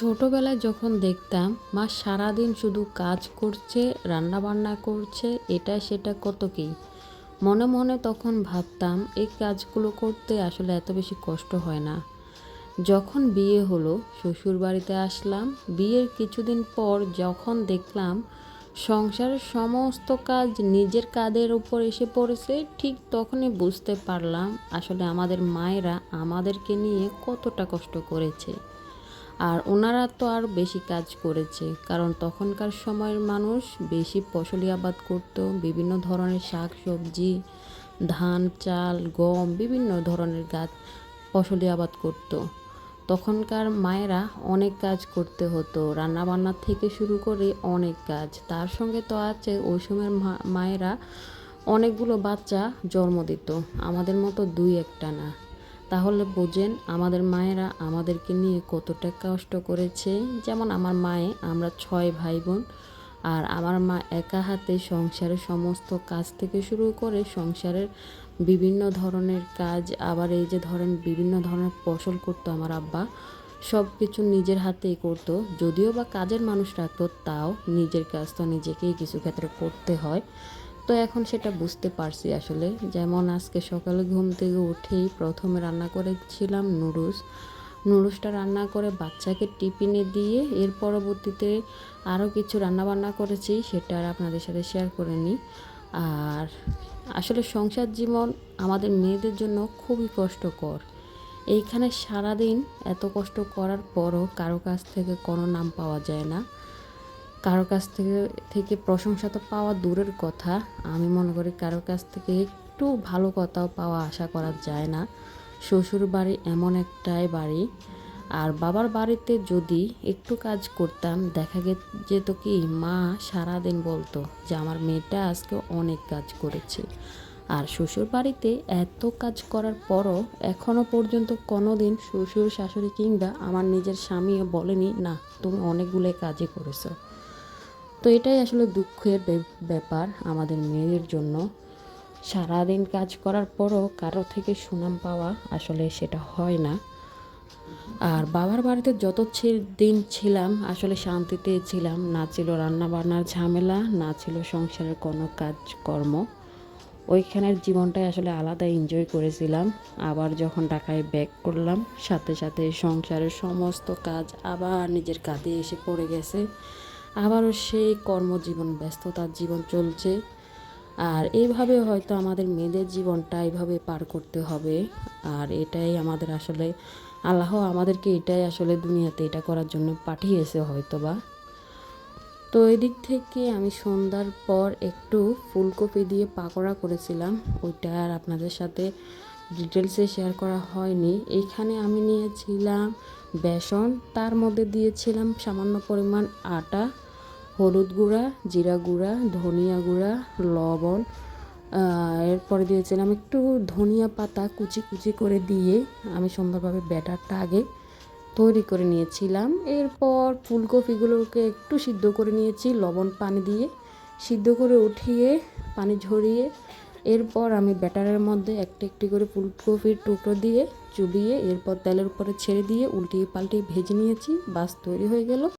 ছোটবেলায় যখন দেখতাম, মা সারাদিন শুধু কাজ করছে রান্না বান্না করছে, এটা সেটা কত কি? মনে মনে তখন ভাবতাম, এই কাজগুলো করতে আসলে এত বেশি কষ্ট হয় না। যখন বিয়ে হলো শ্বশুর বাড়িতে আসলাম। বিয়ের কিছুদিন পর যখন দেখলাম, সংসারের সমস্ত কাজ নিজের কাদের উপর এসে পড়েছে, ঠিক তখনই বুঝতে পারলাম, আসলে আমাদের মায়েরা আমাদেরকে নিয়ে কতটা কষ্ট করেছে। আর ওনারা তো আর বেশি কাজ করেছে, কারণ তখনকার সময়ের মানুষ বেশি ফসলি আবাদ করত, বিভিন্ন ধরনের শাক সবজি, ধান, চাল, গম, বিভিন্ন ধরনের গাছ ফসলি আবাদ করত। তখনকার মায়েরা অনেক কাজ করতে হতো, রান্নাবান্না থেকে শুরু করে অনেক কাজ। তার সঙ্গে তো আছে ওই সময়ের মায়েরা অনেকগুলো বাচ্চা জন্ম দিত, আমাদের মতো দুই একটা না। তাহলে বোঝেন আমাদের মায়েরা আমাদেরকে নিয়ে কতটা কষ্ট করেছে। যেমন আমার মায়ে, আমরা ছয় ভাই বোন আর আমার মা একা হাতে সংসারের সমস্ত কাজ থেকে শুরু করে সংসারের বিভিন্ন ধরনের কাজ, আবার এই যে ধরেন বিভিন্ন ধরনের ফসল করতো আমার আব্বা সব কিছু নিজের হাতেই করতো। যদিও বা কাজের মানুষ রাখতো, তাও নিজের কাজ তো নিজেকেই কিছু ক্ষেত্রে করতে হয়। তো এখন সেটা বুঝতে পারছি আসলে। যেমন আজকে সকালে ঘুম থেকে উঠেই প্রথমে রান্না করেছিলাম নুডলস। নুডলসটা রান্না করে বাচ্চাকে টিফিনে দিয়ে এর পরবর্তীতে আরও কিছু রান্না বান্না করেছি, সেটা আর আপনাদের সাথে শেয়ার করে নিই। আর আসলে সংসার জীবন আমাদের মেয়েদের জন্য খুবই কষ্টকর। এইখানে সারাদিন এত কষ্ট করার পরও কারও কাছ থেকে কোনো নাম পাওয়া যায় না। কারও কাছ থেকে থেকে প্রশংসা তো পাওয়া দূরের কথা। আমি মনে করি কারও কাছ থেকে একটু ভালো কথাও পাওয়া আশা করা যায় না। শ্বশুর বাড়ি এমন একটাই বাড়ি। আর বাবার বাড়িতে যদি একটু কাজ করতাম, দেখা যেত কি, মা সারাদিন বলতো যে, আমার মেয়েটা আজকে অনেক কাজ করেছে। আর শ্বশুর বাড়িতে এত কাজ করার পরও এখনও পর্যন্ত কোনো দিন শ্বশুর শাশুড়ি কিংবা আমার নিজের স্বামীও বলেনি, না, তুমি অনেকগুলো কাজই করেছ। তো এটাই আসলে দুঃখের ব্যাপার আমাদের মেয়েদের জন্য। সারাদিন কাজ করার পরও কারও থেকে সুনাম পাওয়া আসলে সেটা হয় না। আর বাবার বাড়িতে যত দিন ছিলাম, আসলে শান্তিতে ছিলাম। না ছিল রান্না বান্নার ঝামেলা, না ছিল সংসারের কোনো কাজকর্ম। ওইখানের জীবনটাই আসলে আলাদা এনজয় করেছিলাম। আবার যখন ঢাকায় ব্যাক করলাম, সাথে সাথে সংসারের সমস্ত কাজ আবার নিজের কাঁধে এসে পড়ে গেছে। আবারও সেই কর্মজীবন, ব্যস্ততার জীবন চলছে। আর এইভাবে হয়তো আমাদের মেয়েদের জীবনটা এইভাবে পার করতে হবে। আর এটাই আমাদের আসলে, আল্লাহ আমাদেরকে এটাই আসলে দুনিয়াতে এটা করার জন্য পাঠিয়েছে হয়তো বা তো এদিক থেকে আমি সন্ধ্যার পর একটু ফুলকপি দিয়ে পাকোড়া করেছিলাম। ওইটা আর আপনাদের সাথে ডিটেলসে শেয়ার করা হয়নি। এইখানে আমি নিয়েছিলাম বেসন, তার মধ্যে দিয়েছিলাম সামান্য পরিমাণ আটা, হলুদ গুঁড়া, জিরা গুঁড়া, ধনিয়া গুঁড়া, লবণ এরপরে দিয়েছিলাম একটু ধনিয়া পাতা কুচি কুচি করে দিয়ে আমি সুন্দরভাবে ব্যাটারটা আগে তৈরি করে নিয়েছিলাম। এরপর ফুলকপিগুলোকে একটু সিদ্ধ করে নিয়েছি, লবণ পানি দিয়ে সিদ্ধ করে উঠিয়ে পানি ঝরিয়ে এরপর আমি ব্যাটারের মধ্যে একটি একটি করে ফুলকপির টুকরো দিয়ে চুবিয়ে, এরপর তেলের উপরে ছেড়ে দিয়ে উল্টিয়ে পাল্টিয়ে ভেজে নিয়েছি। বাস তৈরি হয়ে গেল।